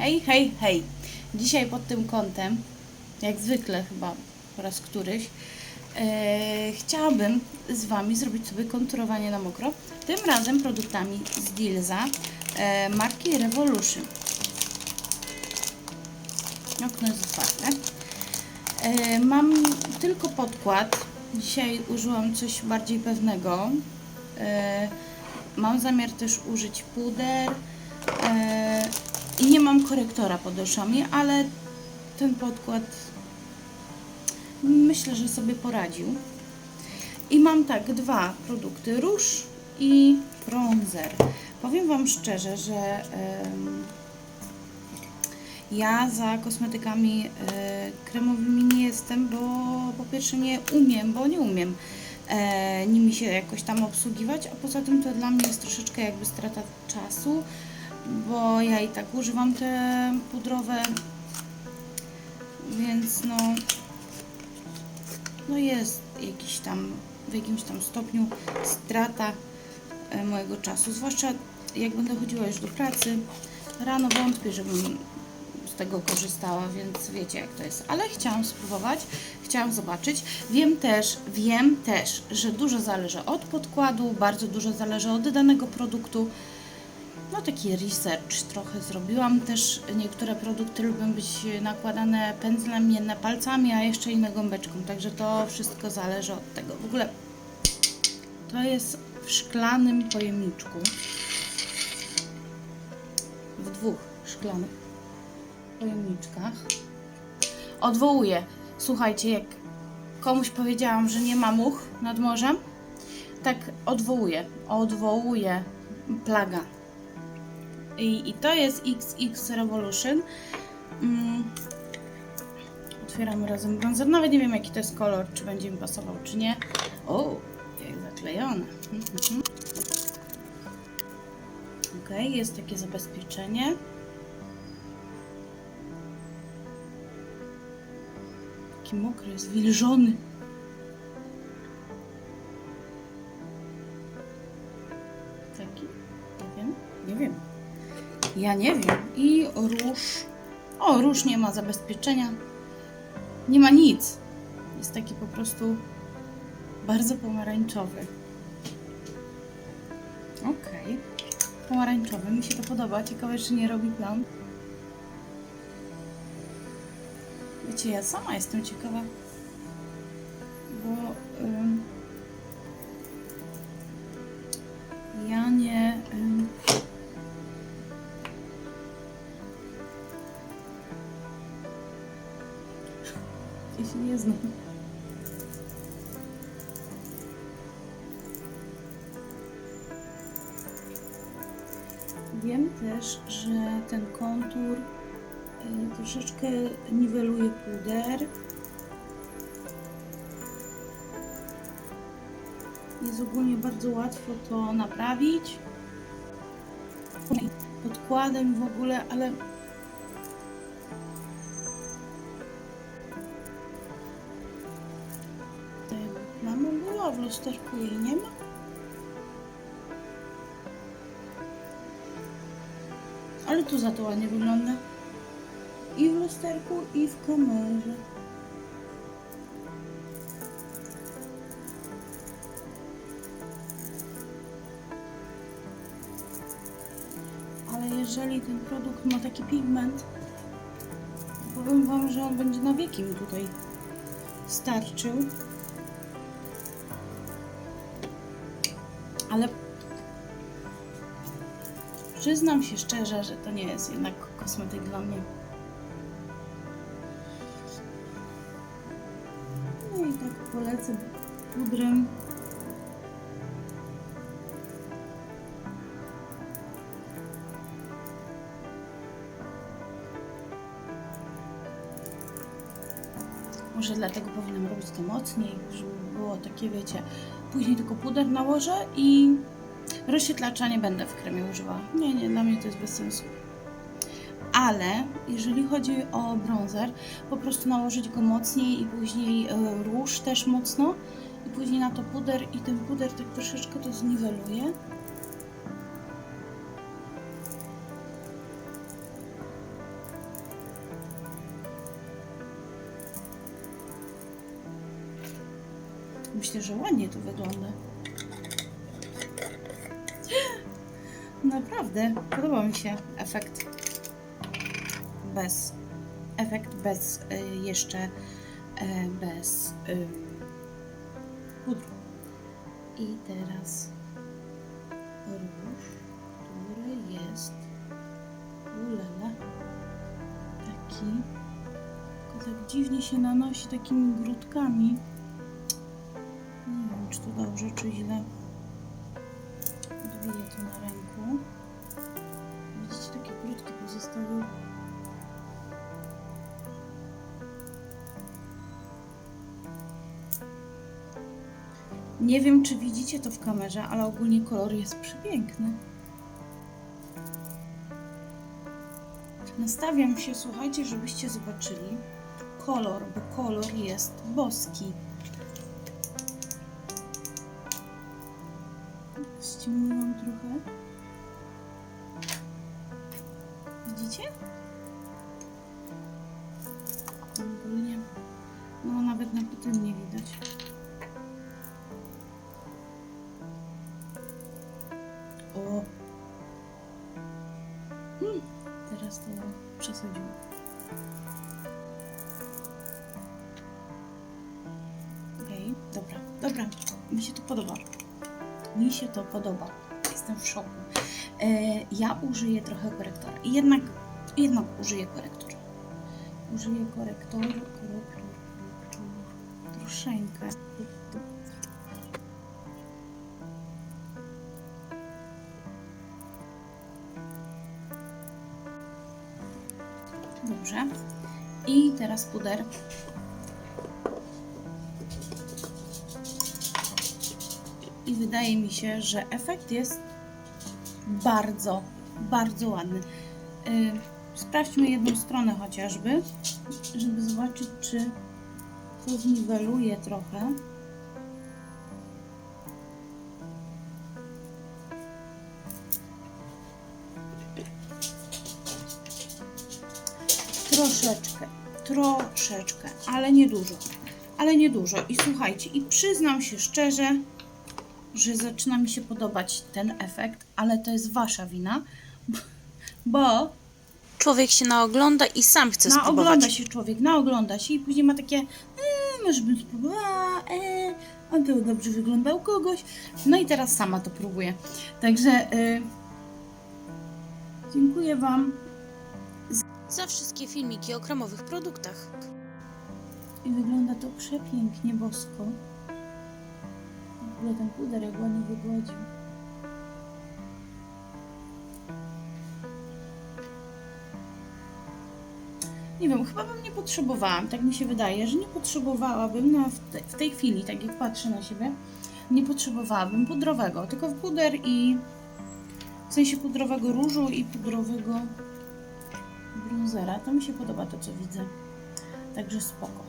Hej, hej, hej. Dzisiaj pod tym kątem, jak zwykle chyba po raz któryś, e, chciałabym z Wami zrobić sobie konturowanie na mokro. Tym razem produktami z Dilza e, marki Revolution. Okno jest otwarte. E, mam tylko podkład. Dzisiaj użyłam coś bardziej pewnego. E, mam zamiar też użyć puder. E, I nie mam korektora pod oczami, ale ten podkład myślę, że sobie poradził. I mam tak, dwa produkty, róż i bronzer. Powiem Wam szczerze, że ja za kosmetykami e, kremowymi nie jestem, bo po pierwsze nie umiem, bo nie umiem e, nimi się jakoś tam obsługiwać, a poza tym to dla mnie jest troszeczkę jakby strata czasu, bo ja i tak używam te pudrowe, więc no, no jest jakiś tam, w jakimś tam stopniu strata e, mojego czasu, zwłaszcza jak będę chodziła już do pracy. Rano wątpię, żebym z tego korzystała, więc wiecie jak to jest. Ale chciałam spróbować, chciałam zobaczyć. Wiem też, wiem też, że dużo zależy od podkładu, bardzo dużo zależy od danego produktu. No taki research trochę zrobiłam. Też niektóre produkty lubią być nakładane pędzlem, inne palcami, a jeszcze inne gąbeczką. Także to wszystko zależy od tego. W ogóle to jest w szklanym pojemniczku. W dwóch szklanych pojemniczkach. Odwołuję. Słuchajcie, jak komuś powiedziałam, że nie ma much nad morzem, tak odwołuję. Odwołuję plaga. I, i to jest XX Revolution. Mm. Otwieramy razem bronzer. Nawet nie wiem, jaki to jest kolor, czy będzie mi pasował, czy nie. O, jak zaklejone. Mhm. Ok, jest takie zabezpieczenie. Taki mokry, jest Ja nie wiem. I róż. O, róż nie ma zabezpieczenia. Nie ma nic. Jest taki po prostu bardzo pomarańczowy. Okej. Pomarańczowy. Mi się to podoba. Ciekawe, czy nie robi plan. Wiecie, ja sama jestem ciekawa, ja się nie znam. Wiem też, że ten kontur y, troszeczkę niweluje puder. Jest ogólnie bardzo łatwo to naprawić. Podkładem w ogóle, ale lusterku jej nie ma. Ale tu za to ładnie wygląda. I w lusterku, i w kamerze. Ale jeżeli ten produkt ma taki pigment, powiem Wam, że on będzie na wieki mi tutaj starczył. Ale Przyznam się szczerze, że to nie jest jednak kosmetyk dla mnie. No i tak polecę pudrem. Może dlatego powinnam robić to mocniej, żeby było takie, wiecie, później tylko puder nałożę i Rozświetlacza nie będę w kremie używała. Nie, nie, dla mnie to jest bez sensu. Ale jeżeli chodzi o bronzer, po prostu nałożyć go mocniej i później e, róż też mocno i później na to puder i ten puder tak troszeczkę to zniweluje. Myślę, że ładnie to wygląda. Naprawdę, podoba mi się efekt bez efekt bez y, jeszcze y, bez y, pudru. I teraz róż, który jest ulele taki tylko tak dziwnie się nanosi takimi grudkami. Czy to dobrze, czy źle. Odbiję to na ręku. Widzicie, takie grudki pozostały. Nie wiem, czy widzicie to w kamerze, ale ogólnie kolor jest przepiękny. Nastawiam się, słuchajcie, żebyście zobaczyli kolor, bo kolor jest boski. Ściemniłam trochę. Widzicie? Ogólnie, no nawet na tym nie widać. O! Hmm, teraz to przesadziło. Okej, dobra, dobra. Mi się to podoba. Mi się to podoba. Jestem w szoku. E, ja użyję trochę korektora. Jednak, jednak użyję korektora. Użyję korektor, korektor, korektor. Troszeczkę. Dobrze. I teraz puder. Wydaje mi się, że efekt jest bardzo, bardzo ładny. Yy, sprawdźmy jedną stronę chociażby, żeby zobaczyć, czy to zniweluje trochę. Troszeczkę, troszeczkę, ale nie dużo. Ale nie dużo. I słuchajcie, i przyznam się szczerze, że zaczyna mi się podobać ten efekt, ale to jest wasza wina, bo Człowiek się naogląda i sam chce spróbować. naogląda się człowiek, naogląda się i później ma takie, e, może bym spróbowała, e, on to dobrze wyglądał kogoś. No i teraz sama to próbuję. Także e, dziękuję Wam Za wszystkie filmiki o kremowych produktach. i wygląda to przepięknie, bosko. Ogóle ten puder jak ładnie wygładził. Nie wiem, chyba bym nie potrzebowałam, tak mi się wydaje, że nie potrzebowałabym na, w, te, w tej chwili, tak jak patrzę na siebie, nie potrzebowałabym pudrowego, tylko w puder i w sensie pudrowego różu i pudrowego brązera. To mi się podoba to, co widzę. Także spoko.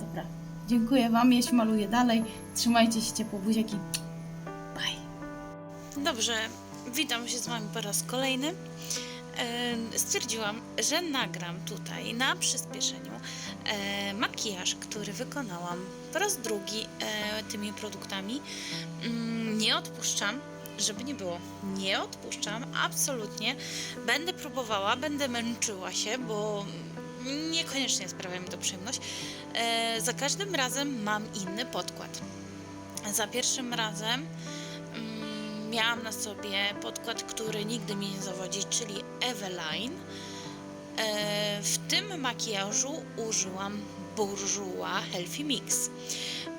Dobra. Dziękuję Wam, się maluję dalej. Trzymajcie się ciepło, buziaki. Bye. Dobrze, witam się z Wami po raz kolejny. Stwierdziłam, że nagram tutaj na przyspieszeniu makijaż, który wykonałam po raz drugi tymi produktami. Mm, Nie odpuszczam, żeby nie było. Nie odpuszczam, absolutnie. Będę próbowała, będę męczyła się, bo niekoniecznie sprawia mi to przyjemność. E, Za każdym razem mam inny podkład. Za pierwszym razem mm, miałam na sobie podkład, który nigdy mnie nie zawodzi, czyli Eveline. E, W tym makijażu użyłam Bourjois Healthy Mix.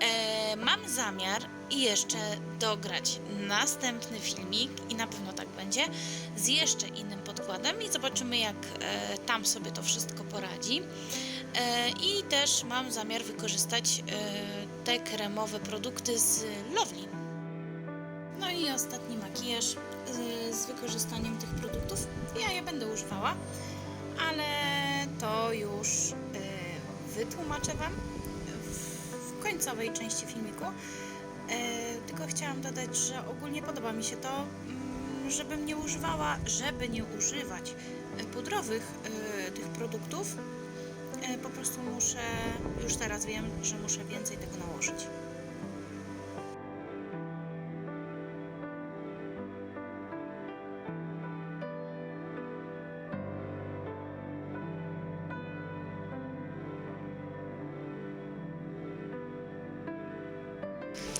E, Mam zamiar jeszcze dograć następny filmik i na pewno tak będzie z jeszcze innym podkładem i zobaczymy jak e, tam sobie to wszystko poradzi. E, I też mam zamiar wykorzystać e, te kremowe produkty z Lovely. No i ostatni makijaż z, z wykorzystaniem tych produktów. Ja je będę używała, ale to już y, wytłumaczę Wam w końcowej części filmiku. Y, tylko chciałam dodać, że ogólnie podoba mi się to, mm, żebym nie używała, żeby nie używać y, pudrowych y, tych produktów. Po prostu muszę, już teraz wiem, że muszę więcej tego nałożyć.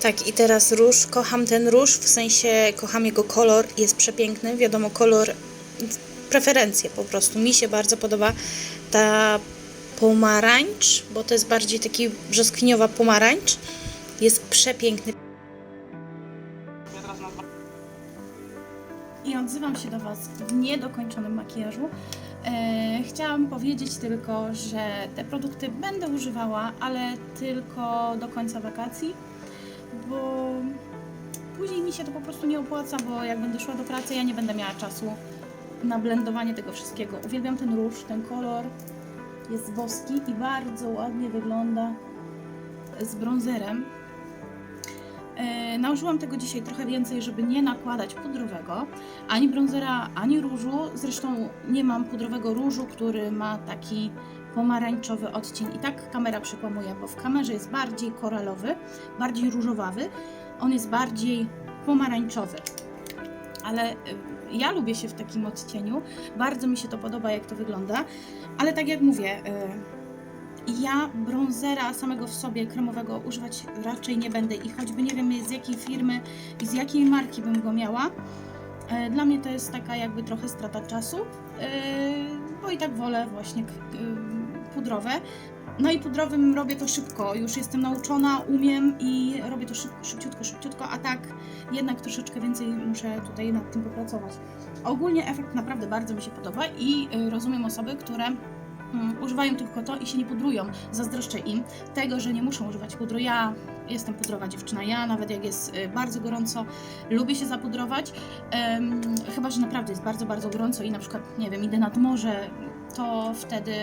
Tak, i teraz róż. Kocham ten róż, w sensie kocham jego kolor, jest przepiękny. Wiadomo, kolor, preferencje po prostu. Mi się bardzo podoba ta pomarańcz, bo to jest bardziej taki brzoskwiniowa pomarańcz. Jest przepiękny. I odzywam się do Was w niedokończonym makijażu. E, chciałam powiedzieć tylko, że te produkty będę używała, ale tylko do końca wakacji, bo później mi się to po prostu nie opłaca, bo jak będę szła do pracy, ja nie będę miała czasu na blendowanie tego wszystkiego. Uwielbiam ten róż, ten kolor jest boski i bardzo ładnie wygląda z bronzerem. E, Nałożyłam tego dzisiaj trochę więcej, żeby nie nakładać pudrowego, ani bronzera, ani różu. Zresztą nie mam pudrowego różu, który ma taki pomarańczowy odcień. I tak kamera przekłamuje, bo w kamerze jest bardziej koralowy, bardziej różowawy, on jest bardziej pomarańczowy. Ale y, ja lubię się w takim odcieniu, bardzo mi się to podoba, jak to wygląda, ale tak jak mówię, y, ja bronzera samego w sobie kremowego używać raczej nie będę. I choćby nie wiem z jakiej firmy i z jakiej marki bym go miała, e, dla mnie to jest taka jakby trochę strata czasu, bo i tak wolę właśnie pudrowe. No i pudrowym robię to szybko, już jestem nauczona, umiem i robię to szyb, szybciutko, szybciutko, a tak jednak troszeczkę więcej muszę tutaj nad tym popracować. Ogólnie efekt naprawdę bardzo mi się podoba i e, rozumiem osoby, które mm, używają tylko to i się nie pudrują. Zazdroszczę im tego, że nie muszą używać pudru. Ja jestem pudrowa dziewczyna, ja nawet jak jest y, bardzo gorąco, lubię się zapudrować. Chyba, że naprawdę jest bardzo, bardzo gorąco i na przykład, nie wiem, idę nad morze, to wtedy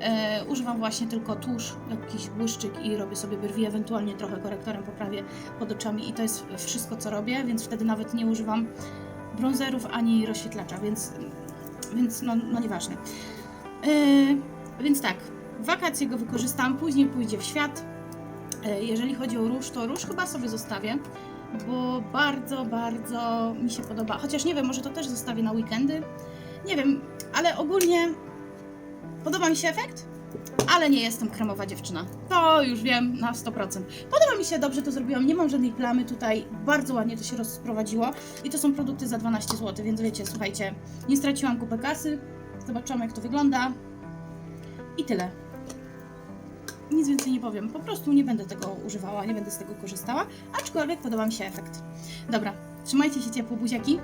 e, używam właśnie tylko tusz, jakiś błyszczyk i robię sobie brwi, ewentualnie trochę korektorem poprawię pod oczami i to jest wszystko, co robię, więc wtedy nawet nie używam bronzerów ani rozświetlacza, więc, więc no, no nieważne. Yy, więc tak, wakacje go wykorzystam, później pójdzie w świat. Yy, jeżeli chodzi o róż, to róż chyba sobie zostawię, bo bardzo, bardzo mi się podoba. Chociaż nie wiem, może to też zostawię na weekendy. Nie wiem, ale ogólnie podoba mi się efekt, ale nie jestem kremowa dziewczyna. To już wiem na 100%. Podoba mi się, dobrze to zrobiłam, nie mam żadnej plamy tutaj, bardzo ładnie to się rozprowadziło i to są produkty za 12 zł, więc wiecie, słuchajcie, nie straciłam kupę kasy, zobaczyłam jak to wygląda i tyle. Nic więcej nie powiem, po prostu nie będę tego używała, nie będę z tego korzystała, aczkolwiek podoba mi się efekt. Dobra, trzymajcie się ciepło, buziaki.